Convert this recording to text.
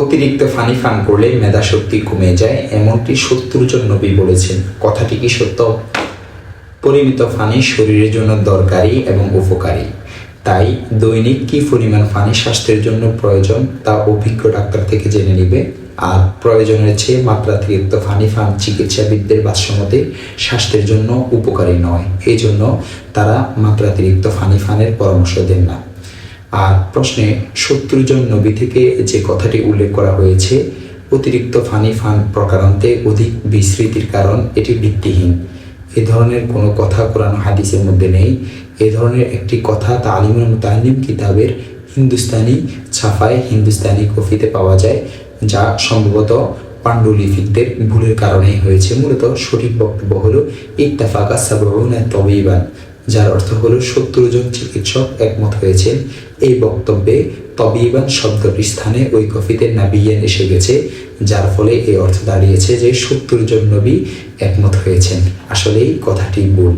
অতিরিক্ত funny fun করলে মেধা শক্তি কমে যায়, এমনটি সত্তর জন নবী বলেছেন। কথাটি কি সত্য? পরিমিত ফানি শরীরের জন্য দরকারি এবং উপকারী। তাই দৈনিক কি পরিমাণ ফানি স্বাস্থ্যের জন্য প্রয়োজন তা অভিজ্ঞ ডাক্তার থেকে জেনে নিবে। আর প্রয়োজনের চেয়ে মাত্রাতিরিক্ত ফানি ফান চিকিৎসাবিদদের ভাষ্যমতে স্বাস্থ্যের জন্য উপকারী নয়। এই জন্য তারা মাত্রাতিরিক্ত ফানি ফানের পরামর্শ দেন না। আর প্রশ্নে সত্তর জন নবী থেকে যে কথাটি উল্লেখ করা হয়েছে, অতিরিক্ত ফানি ফান প্রকারান্তে অধিক বিস্মৃতির কারণ এটি ভিত্তিহীন। এ ধরনের কোনো কথা কোরআন হাদিসের মধ্যে নেই। এ ধরনের একটি কথা তালিমুল মুতালিম কিতাবের হিন্দুস্তানি ছাপায় হিন্দুস্তানি কফিতে পাওয়া যায়, যা সম্ভবত পাণ্ডুলিপিকদের ভুলের কারণেই হয়েছে। মূলত সঠিক বক্তব্য হলো, ইত্তাফাকা সাবউনা যার অর্থ হলো সত্তর জন চিকিৎসক একমত হয়েছেন। এই বক্তব্যে তবিবান শব্দটির স্থানে ওই কফিতে নাবিয়ান এসে গেছে, যার ফলে এই অর্থ দাঁড়িয়েছে যে সত্তর জন নবী একমত হয়েছেন। আসলেই কথাটি ভুল।